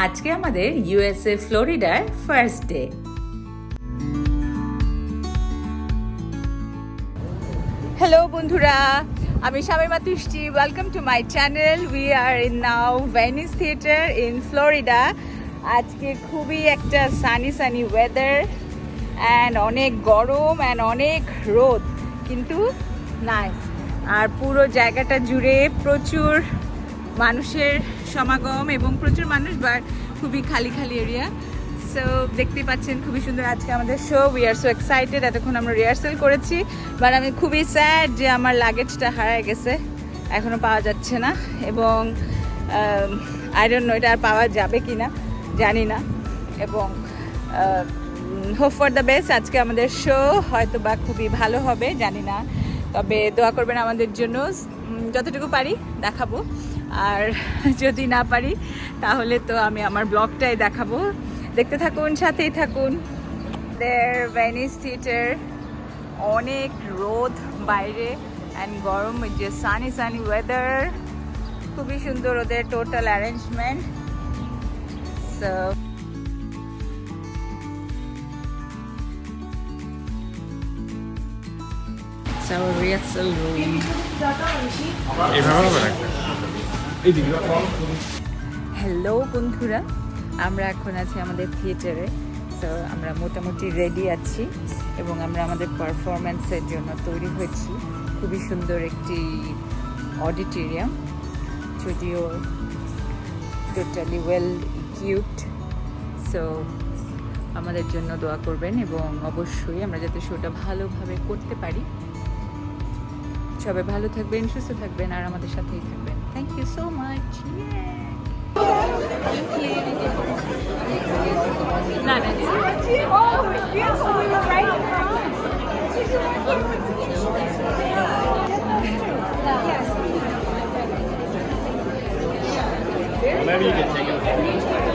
আজকে আমাদের ইউএসএ ফ্লোরিডার ফার্স্ট ডে হ্যালো বন্ধুরা। আমি Shamima Tushti. Welcome to my channel we are in now Venice Theatre in Florida আজকে খুবই একটা সানি সানি ওয়েদার অ্যান্ড অনেক গরম অ্যান্ড অনেক রোদ। কিন্তু নাইস আর পুরো জায়গাটা জুড়ে প্রচুর মানুষের সমাগম এবং প্রচুর মানুষ বা খুবই খালি খালি এরিয়া সো দেখতেই পাচ্ছেন, খুবই সুন্দর আজকে আমাদের show we are so excited এতক্ষণ আমরা রিহার্সেল করেছি। বাট আমি খুবই স্যাড যে আমার লাগেজটা হারায় গেছে। এখনও পাওয়া যাচ্ছে না। এবং আই ডোন্ট নো এটা আর পাওয়া যাবে কি না জানি না। এবং হোপ ফর দ্য বেস্ট আজকে আমাদের শো হয়তো বা খুবই ভালো হবে, জানি না। তবে দোয়া করবেন আমাদের জন্য। যতটুকু পারি, দেখাবো। আর যদি না পারি তাহলে তো আমি আমার ব্লগটাই দেখাবো। দেখতে থাকুন সাথেই থাকুন। দের ভেনিস থিয়েটার অনেক রোদ বাইরে অ্যান্ড গরম যে সানি সানি ওয়েদার খুবই সুন্দর ওদের total arrangement so our rehearsal room. Hello বন্ধুরা। আমরা এখন আছি আমাদের থিয়েটারে তো আমরা মোটামুটি রেডি আছি এবং আমরা আমাদের পারফরমেন্সের জন্য তৈরি হয়েছি। খুবই সুন্দর একটি অডিটোরিয়াম যদিও টোটালি ওয়েল কিউট সো আমাদের জন্য দোয়া করবেন এবং অবশ্যই আমরা যাতে শোটা ভালোভাবে করতে পারি। সবাই ভালো থাকবেন সুস্থ থাকবেন আর আমাদের সাথেই থাকবেন। থ্যাংক ইউ সো মাচ না না। Maybe you can take it.